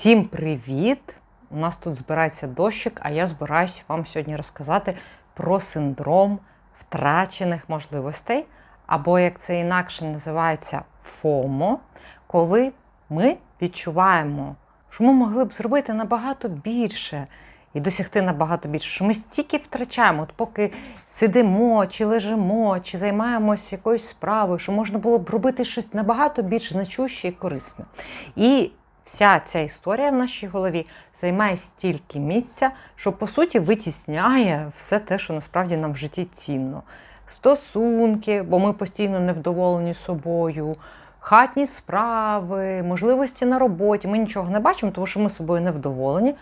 Всім привіт! У нас тут збирається дощик, а я збираюся вам сьогодні розказати про синдром втрачених можливостей, або як це інакше називається ФОМО, коли ми відчуваємо, що ми могли б зробити набагато більше і досягти набагато більше, що ми стільки втрачаємо, от поки сидимо, чи лежимо, чи займаємося якоюсь справою, що можна було б робити щось набагато більш значуще і корисне. І вся ця історія в нашій голові займає стільки місця, що по суті витісняє все те, що насправді нам в житті цінно. Стосунки, бо ми постійно невдоволені собою, хатні справи, можливості на роботі. Ми нічого не бачимо, тому що ми собою невдоволені.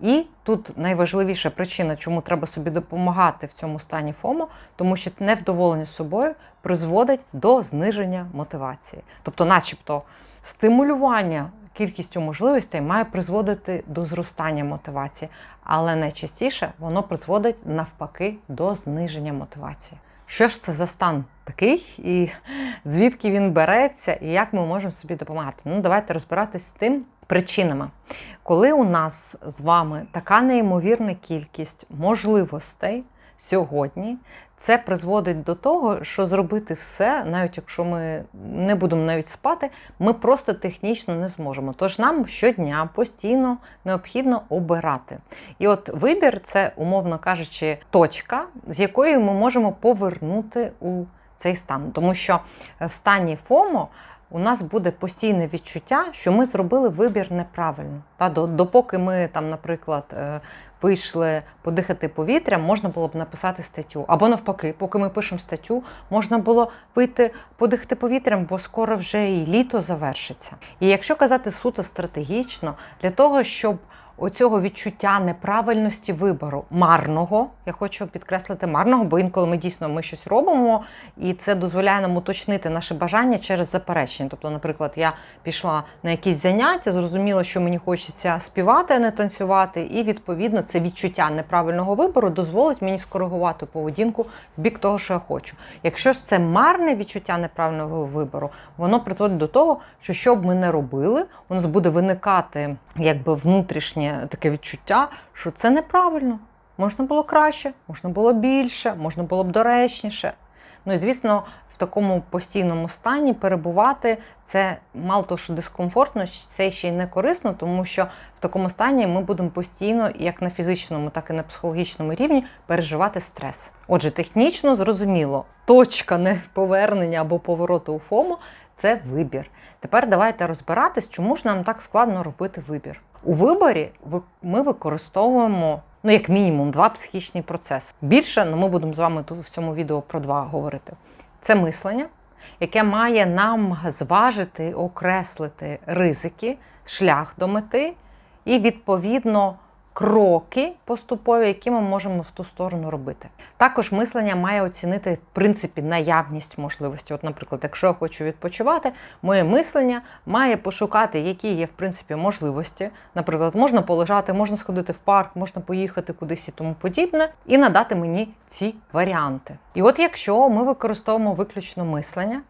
І тут найважливіша причина, чому треба собі допомагати в цьому стані ФОМО, тому що невдоволення собою призводить до зниження мотивації. Тобто, начебто, стимулювання кількістю можливостей має призводити до зростання мотивації, але найчастіше воно призводить навпаки до зниження мотивації. Що ж це за стан такий, і звідки він береться, і як ми можемо собі допомагати? Ну, давайте розбиратись з тим причинами. Коли у нас з вами така неймовірна кількість можливостей сьогодні, це призводить до того, що зробити все, навіть якщо ми не будемо навіть спати, ми просто технічно не зможемо. Тож нам щодня постійно необхідно обирати. І от вибір це, умовно кажучи, точка, з якої ми можемо повернути у цей стан. Тому що в стані ФОМО у нас буде постійне відчуття, що ми зробили вибір неправильно. Та допоки ми там, наприклад, е, вийшли подихати повітрям, можна було б написати статтю. Або навпаки, поки ми пишемо статтю, можна було вийти подихати повітрям, бо скоро вже і літо завершиться. І якщо казати суто стратегічно, для того, щоб оцього відчуття неправильності вибору марного. Я хочу підкреслити марного, бо інколи ми дійсно ми щось робимо, і це дозволяє нам уточнити наше бажання через заперечення. Тобто, наприклад, я пішла на якісь заняття, зрозуміла, що мені хочеться співати, а не танцювати, і відповідно це відчуття неправильного вибору дозволить мені скоригувати поведінку в бік того, що я хочу. Якщо ж це марне відчуття неправильного вибору, воно призводить до того, що що б ми не робили, у нас буде виникати якби внутрішнє внутрішнє таке відчуття, що це неправильно. Можна було краще, можна було більше, можна було б доречніше. Ну і звісно, в такому постійному стані перебувати це мало того, що дискомфортно, це ще й не корисно, тому що в такому стані ми будемо постійно, як на фізичному, так і на психологічному рівні, переживати стрес. Отже, технічно зрозуміло, точка не повернення або повороту у ФОМО це вибір. Тепер давайте розбиратись, чому ж нам так складно робити вибір. У виборі ми використовуємо ну, як мінімум, два психічні процеси. Більше ну, ми будемо з вами тут в цьому відео про два говорити. Це мислення, яке має нам зважити, окреслити ризики, шлях до мети і, відповідно, кроки поступові, які ми можемо в ту сторону робити. Також мислення має оцінити в принципі наявність можливості. От, наприклад, якщо я хочу відпочивати, моє мислення має пошукати, які є в принципі можливості. Наприклад, можна полежати, можна сходити в парк, можна поїхати кудись і тому подібне, і надати мені ці варіанти. І от якщо ми використовуємо виключно мислення,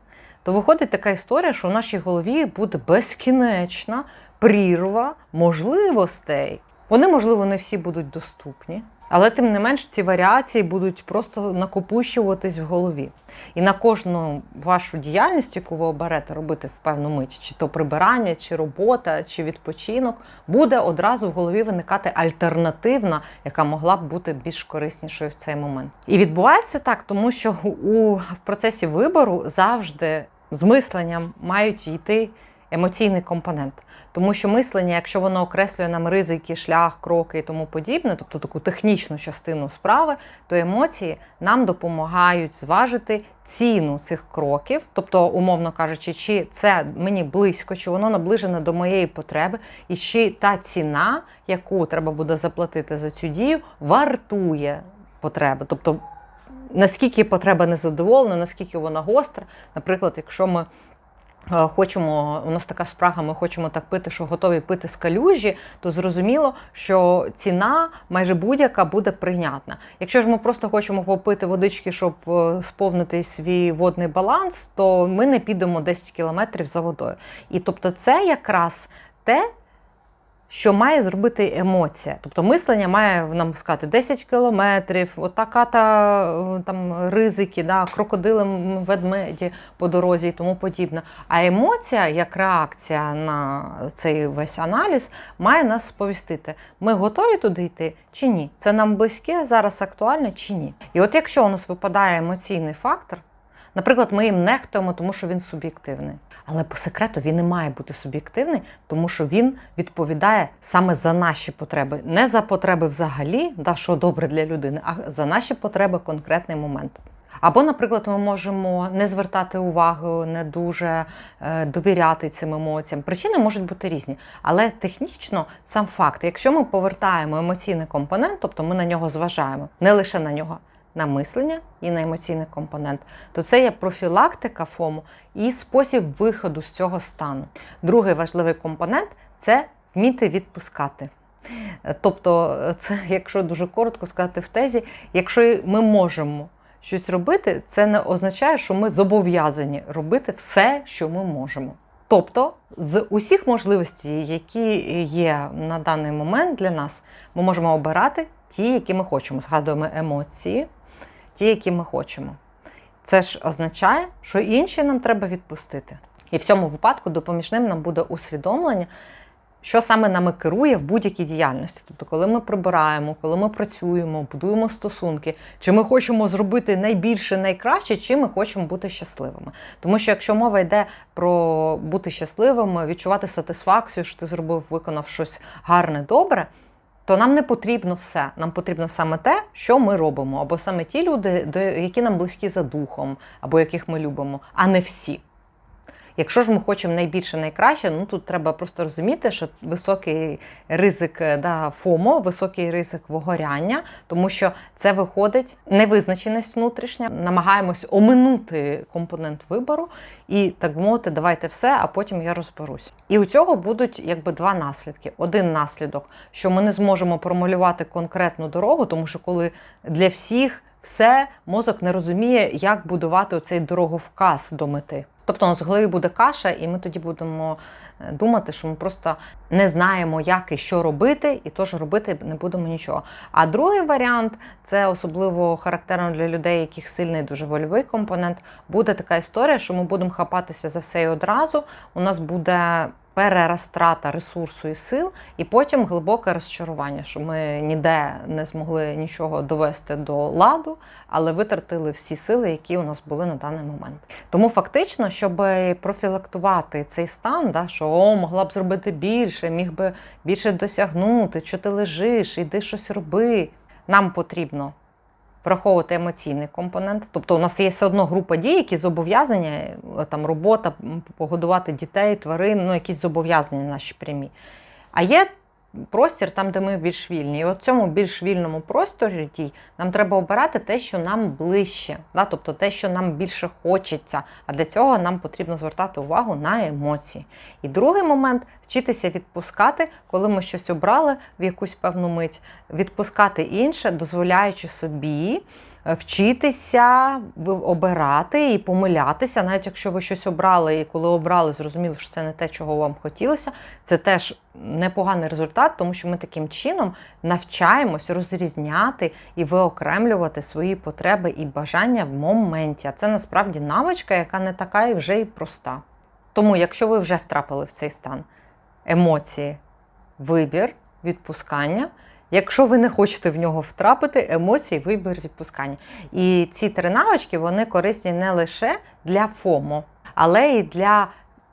то виходить така історія, що в нашій голові буде безкінечна прірва можливостей. Вони, можливо, не всі будуть доступні, але тим не менш ці варіації будуть просто накопущуватись в голові. І на кожну вашу діяльність, яку ви оберете робити в певну мить, чи то прибирання, чи робота, чи відпочинок, буде одразу в голові виникати альтернативна, яка могла б бути більш кориснішою в цей момент. І відбувається так, тому що у в процесі вибору завжди з мисленням мають йти емоційний компонент. Тому що мислення, якщо воно окреслює нам ризики, шлях, кроки і тому подібне, тобто таку технічну частину справи, то емоції нам допомагають зважити ціну цих кроків, тобто, умовно кажучи, чи це мені близько, чи воно наближене до моєї потреби, і чи та ціна, яку треба буде заплатити за цю дію, вартує потреби. Тобто, наскільки потреба незадоволена, наскільки вона гостра, наприклад, якщо ми хочемо, у нас така спрага, ми хочемо так пити, що готові пити з калюжі, то зрозуміло, що ціна майже будь-яка буде прийнятна. Якщо ж ми просто хочемо попити водички, щоб е, сповнити свій водний баланс, то ми не підемо 10 кілометрів за водою. І тобто, це якраз те, що має зробити емоція. Тобто мислення має нам сказати 10 кілометрів, отака та там ризики, да, крокодили, ведмеді по дорозі і тому подібне. А емоція, як реакція на цей весь аналіз, має нас сповістити, ми готові туди йти чи ні. Це нам близьке, зараз актуальне чи ні. І от якщо у нас випадає емоційний фактор, наприклад, ми їм нехтуємо, тому що він суб'єктивний. Але по секрету він не має бути суб'єктивний, тому що він відповідає саме за наші потреби, не за потреби взагалі, да, що добре для людини, а за наші потреби конкретний момент. Або, наприклад, ми можемо не звертати увагу, не дуже е, довіряти цим емоціям. Причини можуть бути різні, але технічно сам факт, якщо ми повертаємо емоційний компонент, тобто ми на нього зважаємо, не лише на нього, на мислення і на емоційний компонент, то це є профілактика ФОМу і спосіб виходу з цього стану. Другий важливий компонент це вміти відпускати. Тобто, е, це, якщо дуже коротко сказати в тезі, якщо ми можемо щось робити, це не означає, що ми зобов'язані робити все, що ми можемо. Тобто, з усіх можливостей, які є на даний момент для нас, ми можемо обирати ті, які ми хочемо. Згадуємо емоції, ті, які ми хочемо. Це ж означає, що інші нам треба відпустити. І в цьому випадку допоміжним нам буде усвідомлення, що саме нами керує в будь-якій діяльності. Тобто, коли ми прибираємо, коли ми працюємо, будуємо стосунки, чи ми хочемо зробити найбільше, найкраще, чи ми хочемо бути щасливими. Тому що якщо мова йде про бути щасливими, відчувати сатисфакцію, що ти зробив, виконав щось гарне, добре. То нам не потрібно все. Нам потрібно саме те, що ми робимо, або саме ті люди, які нам близькі за духом, або яких ми любимо, а не всі. Якщо ж ми хочемо найбільше, найкраще, ну тут треба просто розуміти, що високий ризик е, да, ФОМО, високий ризик вигоряння, тому що це виходить невизначеність внутрішня. Намагаємось оминути компонент вибору і так мовити, давайте все, а потім я розберусь. І у цього будуть якби два наслідки. Один наслідок, що ми не зможемо промалювати конкретну дорогу, тому що коли для всіх все мозок не розуміє, як будувати оцей дороговказ до мети. Тобто у нас в голові буде каша, і ми тоді будемо е, думати, що ми просто не знаємо, як і що робити, і тож робити не будемо нічого. А другий варіант це особливо характерно для людей, яких сильний дуже вольовий компонент. Буде така історія, що ми будемо хапатися за все і одразу. У нас буде перерозтрата ресурсу і сил, і потім глибоке розчарування, що ми ніде не змогли нічого довести до ладу, але витратили всі сили, які у нас були на даний момент. Тому фактично, щоб профілактувати цей стан, да, що о, могла б зробити більше, міг би більше досягнути, що ти лежиш, іди щось роби. Нам потрібно враховувати емоційний компонент. Тобто у нас є все одно група дій, які зобов'язані, е, там робота, погодувати дітей, тварин, ну якісь зобов'язання наші прямі. А є простір там, де ми більш вільні. І от в цьому більш вільному просторі нам треба обирати те, що нам ближче, да? тобто те, що нам більше хочеться. А для цього нам потрібно звертати увагу на емоції. І другий момент вчитися відпускати, коли ми щось обрали в якусь певну мить, відпускати інше, дозволяючи собі вчитися обирати і помилятися, навіть якщо ви щось обрали, і коли обрали, зрозуміли, що це не те, чого вам хотілося, це теж непоганий результат, тому що ми таким чином навчаємось розрізняти і виокремлювати свої потреби і бажання в моменті. А це насправді навичка, яка не така і вже і проста. Тому, якщо ви вже втрапили в цей стан, емоції, вибір, відпускання. Якщо ви не хочете в нього втрапити, емоції, вибір, відпускання. І ці три навички вони корисні не лише для ФОМО, але й для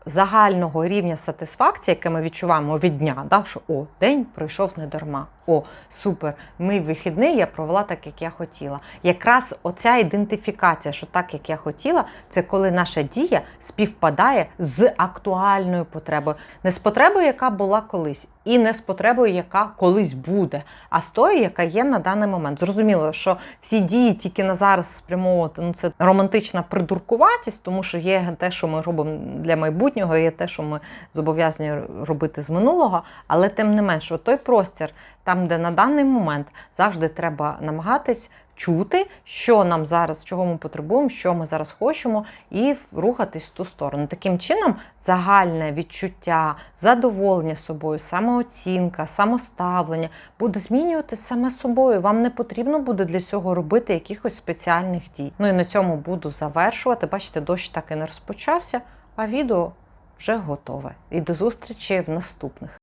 загального рівня сатисфакції, яке ми відчуваємо від дня, да, що о, день пройшов не дарма. О, супер, мій вихідний я провела так, як я хотіла. Якраз оця ідентифікація, що так, як я хотіла, це коли наша дія співпадає з актуальною потребою. Не з потребою, яка була колись, і не з потребою, яка колись буде, а з тою, яка є на даний момент. Зрозуміло, що всі дії тільки на зараз спрямовувати ну це романтична придуркуватість, тому що є те, що ми робимо для майбутнього, є те, що ми зобов'язані робити з минулого, але тим не менше, той простір, там, де на даний момент завжди треба намагатись чути, що нам зараз, чого ми потребуємо, що ми зараз хочемо, і рухатись в ту сторону. Таким чином, загальне відчуття, задоволення собою, самооцінка, самоставлення буде змінюватися саме собою. Вам не потрібно буде для цього робити якихось спеціальних дій. Ну і на цьому буду завершувати. Бачите, дощ так і не розпочався, а відео вже готове. І до зустрічі в наступних.